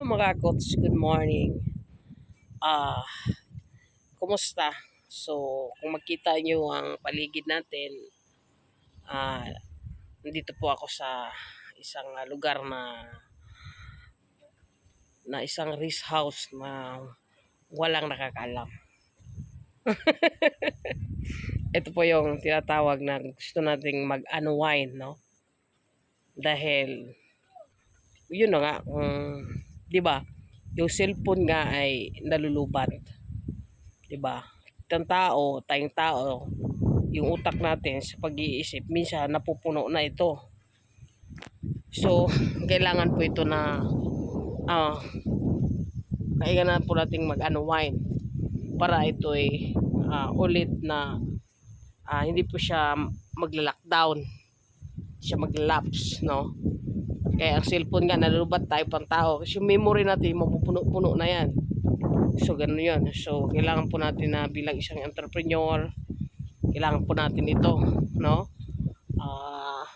Mga coach, good morning. Ah, kumusta? So, kung makita niyo ang paligid natin, ah, nandito po ako sa isang ah, lugar na na isang rest house na walang nakakalam. Ito po yung tinatawag na gusto nating mag-unwind, no? Dahil, yun na nga, kung 'di ba? Yung cellphone nga ay nalulubat. 'Di ba? Itong tao, tayong tao, yung utak natin sa pag-iisip, minsan napupuno na ito. So, kailangan po ito na ah kailangan po nating mag-unwind para ito ay ah, ulit na ah, hindi po siya magla-lockdown. Siya mag-lapse, no? Kaya ang cellphone nga, nalulubat tayo pang tao. Kasi yung memory natin, mapupuno-puno na yan. So, ganun yun. So, kailangan po natin na bilang isang entrepreneur, kailangan po natin ito, no? Ah,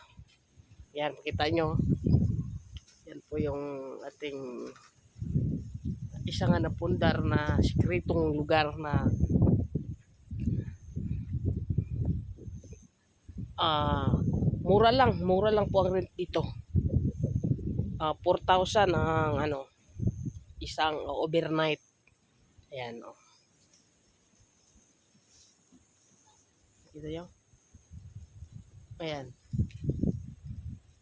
yan, makita nyo. Yan po yung ating isang napundar na sikretong lugar na ah mura lang, mura lang po ang rent dito. Ah, 4,000 ang ano isang overnight. Ayan oh. Kita nyo? Ayan.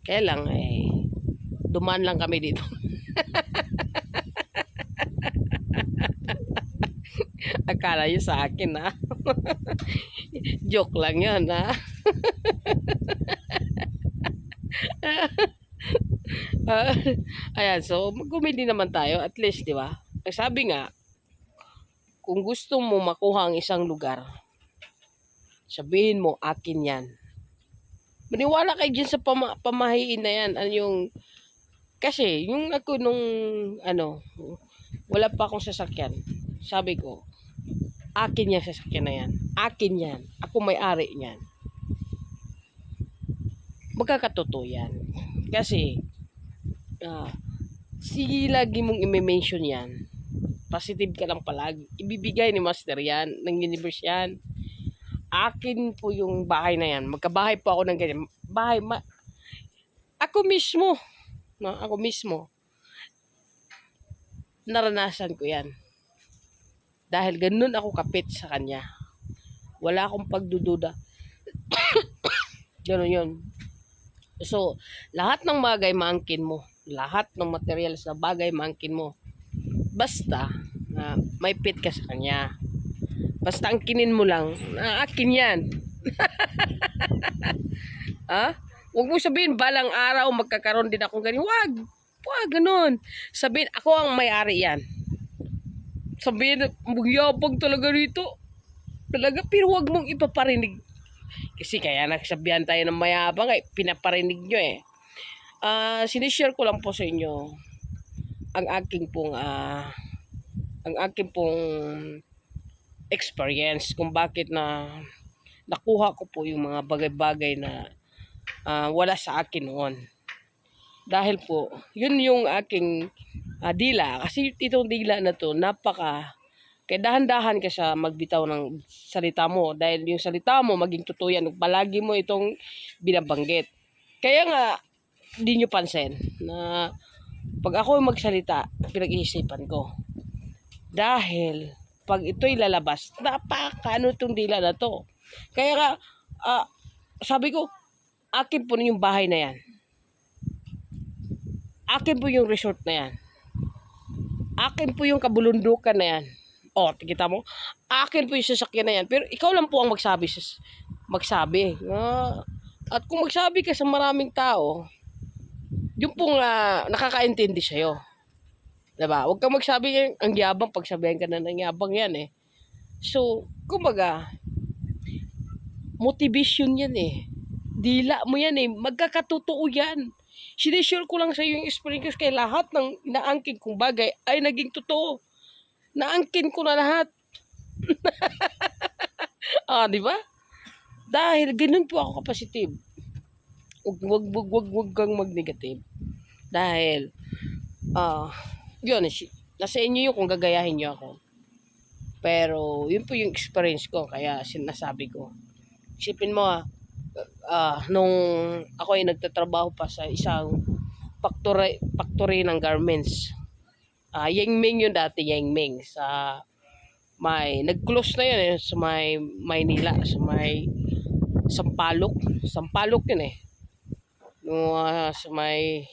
Kaya lang eh dumaan lang kami dito. Akala nyo sa akin ha. Joke lang yun ha. Ah, ayan, so mag-comedy naman tayo at least, di ba? Ang sabi nga, kung gusto mo makuha ang isang lugar, sabihin mo, akin yan. Maniwala kayo dyan sa pama- pamahiin na yan. Ano yung, kasi, yung ako nung, ano, wala pa akong sasakyan. Sabi ko, akin yan sasakyan na yan. Akin yan. Ako may-ari niyan. Magkakatotoo yan. Kasi, ah, sige lagi mong i-mention yan. Positive ka lang palagi. Ibibigay ni Master yan, ng universe yan. Akin po yung bahay na yan. Magkabahay po ako ng ganyan. Bahay, ma- ako mismo, no, ako mismo, naranasan ko yan. Dahil ganun ako kapit sa kanya. Wala akong pagdududa. ganun yun. So, lahat ng bagay maangkin mo. Lahat ng materials na bagay maangkin mo. Basta, na may fit ka sa kanya. Basta angkinin mo lang, na akin yan. ha? Huwag mo sabihin, balang araw magkakaroon din akong ganyan. Wag! Wag, ganun. Sabihin, ako ang may-ari yan. Sabihin, magyabang talaga rito. Talaga, pero wag mong ipaparinig. Kasi kaya nagsabihan tayo ng mayabang, eh, pinaparinig nyo eh. Ah, sinishare ko lang po sa inyo ang aking pong ah, ang aking pong experience kung bakit na nakuha ko po yung mga bagay-bagay na ah, wala sa akin noon. Dahil po, yun yung aking ah, dila. Kasi itong dila na to, napaka, kaya dahan-dahan ka sa magbitaw ng salita mo. Dahil yung salita mo, maging totoo yan. Palagi mo itong binabanggit. Kaya nga, di nyo pansin na pag ako magsalita, pinag-iisipan ko. Dahil, pag ito'y lalabas, napaka ano itong dila na to. Kaya nga, ah, sabi ko, akin po yung bahay na yan. Akin po yung resort na yan. Akin po yung kabulundukan na yan. O, kita mo? Akin po yung sasakyan na yan. Pero ikaw lang po ang magsabi. Magsabi. Ah, at kung magsabi ka sa maraming tao, yung pong ah, nakakaintindi sa'yo. Diba? Huwag kang magsabi yung ang yabang pag sabihan ka na ng yabang yan eh. So, kumbaga, motivation yan eh. Dila mo yan eh. Magkakatotoo yan. Sinishare ko lang sa iyo yung experience kay lahat ng inaangkin kong bagay ay naging totoo. Naangkin ko na lahat. ah, di ba? Dahil ganun po ako kapasitive. Wag, wag, wag, wag, wag kang mag-negative. Dahil, ah, yun, si- nasa inyo yun kung gagayahin nyo ako. Pero, yun po yung experience ko, kaya sinasabi ko. Isipin mo ah, ah, nung ako ay nagtatrabaho pa sa isang factory, factory ng garments. Ah, Yingming yun dati, Yingming. Sa may, nag-close na yun eh, sa may Maynila, sa may Sampalok. Sampalok yun eh. Nung ah, sa may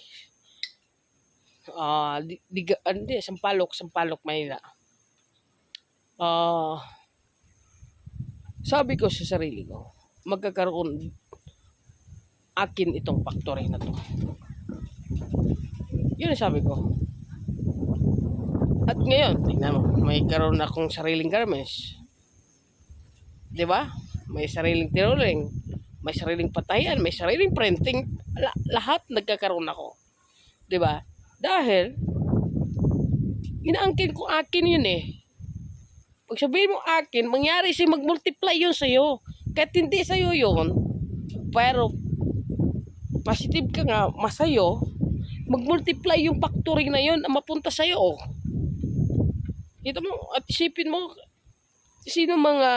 ah di, di, hindi, Sampalok, Sampalok, Maynila. Ah, sabi ko sa sarili ko, magkakaroon akin itong factory na to. Yun ang sabi ko. At ngayon, tingnan mo, may karoon akong sariling garments. 'Di ba? May sariling tiruling, may sariling patayan, may sariling printing, La- lahat nagkakaroon ako. 'Di ba? Dahil inaangkin ko akin yun eh. Pag sabihin mo akin, mangyari siya mag-multiply yun sa'yo. Kahit hindi sa'yo yun, pero positive ka nga, masayo, mag-multiply yung factory na yun ang mapunta sa'yo. Oh. Ito mo, at isipin mo, sino mga,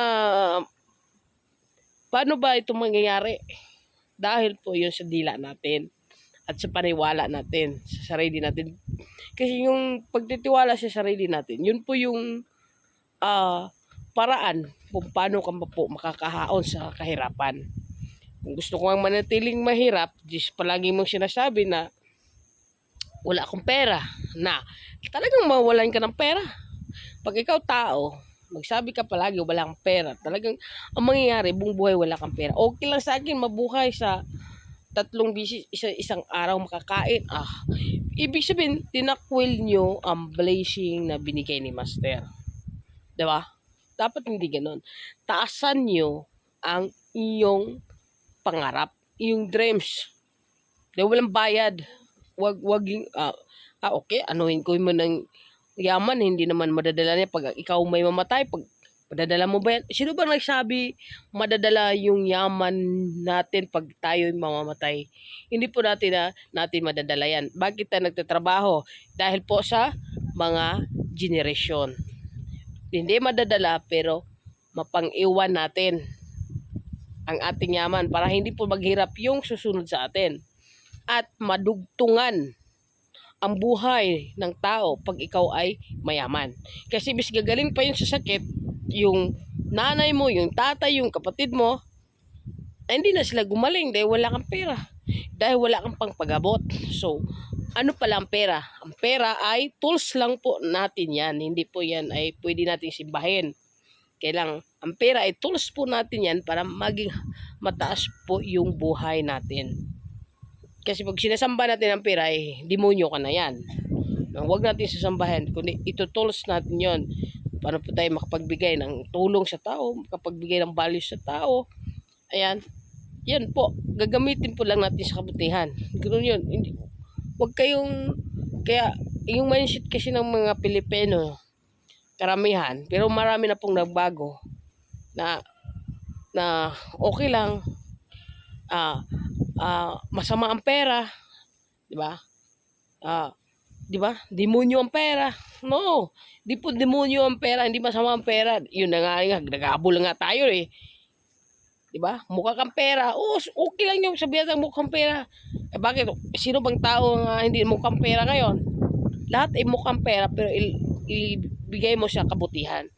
paano ba ito mangyayari? Dahil po yun sa dila natin at sa paniwala natin sa sarili natin. Kasi yung pagtitiwala sa sarili natin, yun po yung ah, paraan kung paano ka po makakahaon sa kahirapan. Kung gusto ko ang manatiling mahirap, just palagi mong sinasabi na wala akong pera, na talagang mawalan ka ng pera. Pag ikaw tao, magsabi ka palagi wala kang pera, talagang ang mangyayari, buong buhay wala kang pera. Okay lang sa akin mabuhay sa tatlong bisis, isa, isang araw makakain. Ah, ibig sabihin, tinakwil nyo ang blessing na binigay ni Master. 'Di ba? Dapat hindi ganun. Taasan nyo ang iyong pangarap, iyong dreams. Dahil walang bayad. Wag, wag ah, ah, okay, anuhin ko mo ng yaman, hindi naman madadala niya pag ikaw may mamatay, pag madadala mo ba yan? Sino ba nagsabi madadala yung yaman natin pag tayo mamamatay? Hindi po natin na natin madadala yan. Bakit tayo nagtatrabaho? Dahil po sa mga generation. Hindi madadala pero mapang-iwan natin ang ating yaman para hindi po maghirap yung susunod sa atin. At madugtungan ang buhay ng tao pag ikaw ay mayaman. Kasi bis gagaling pa yun sa sakit, yung nanay mo, yung tatay, yung kapatid mo, ay hindi na sila gumaling dahil wala kang pera. Dahil wala kang pangpagabot. So, ano pala ang pera? Ang pera ay tools lang po natin yan. Hindi po yan ay pwede nating simbahin. Kailang ang pera ay tools po natin yan para maging mataas po yung buhay natin. Kasi pag sinasamba natin ang pera, eh, demonyo ka na yan. Huwag natin sasambahan, kundi ito tools natin yon Paano po tayo makapagbigay ng tulong sa tao, makapagbigay ng value sa tao. Ayan. Yan po. Gagamitin po lang natin sa kabutihan. Ganun yun. Hindi, huwag kayong, kaya, yung mindset kasi ng mga Pilipino, karamihan, pero marami na pong nagbago, na, na okay lang, ah, ah, masama ang pera, di ba? Ah, di ba? Demonyo ang pera. No, di po demonyo ang pera, hindi masama ang pera. Yun na nga, nag-aabol nga tayo eh. Di ba? Mukha kang pera. Oo, okay lang yung sabihan ng mukhang pera. Eh bakit? Sino bang tao nga hindi mukhang pera ngayon? Lahat ay mukhang pera pero ibigay mo sa kabutihan.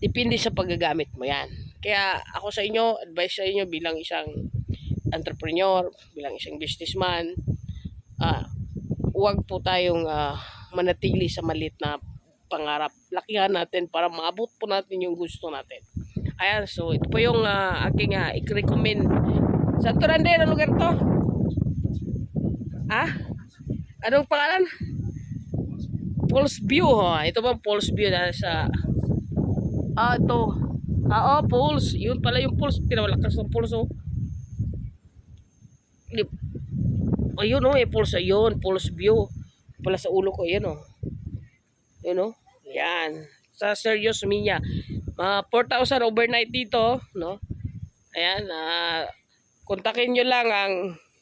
Depende sa paggagamit mo yan. Kaya ako sa inyo, advice sa inyo bilang isang entrepreneur, bilang isang businessman, ah, huwag po tayong ah, manatili sa malit na pangarap. Lakihan natin para maabot po natin yung gusto natin. Ayan, so ito po yung ah, aking uh, i-recommend. Santo Rande, ano lugar to? Ah? Anong pangalan? Pulse View, ho. Ito ba Pulse View na sa... Ah, ito. Ah, oh, Pulse. Yun pala yung Pulse. Pinawalakas ng Pulse, oh. Ayun, oh, eh, Pulse. Ayun, Pulse View. Pala sa ulo ko, yan, oh. Yun, oh. Yan. Sa Serious Minya. Mga 4,000 overnight dito, no? Ayan, ah, kontakin nyo lang ang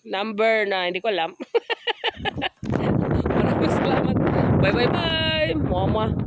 number na hindi ko alam. Maraming salamat. Bye, bye, bye! mo mo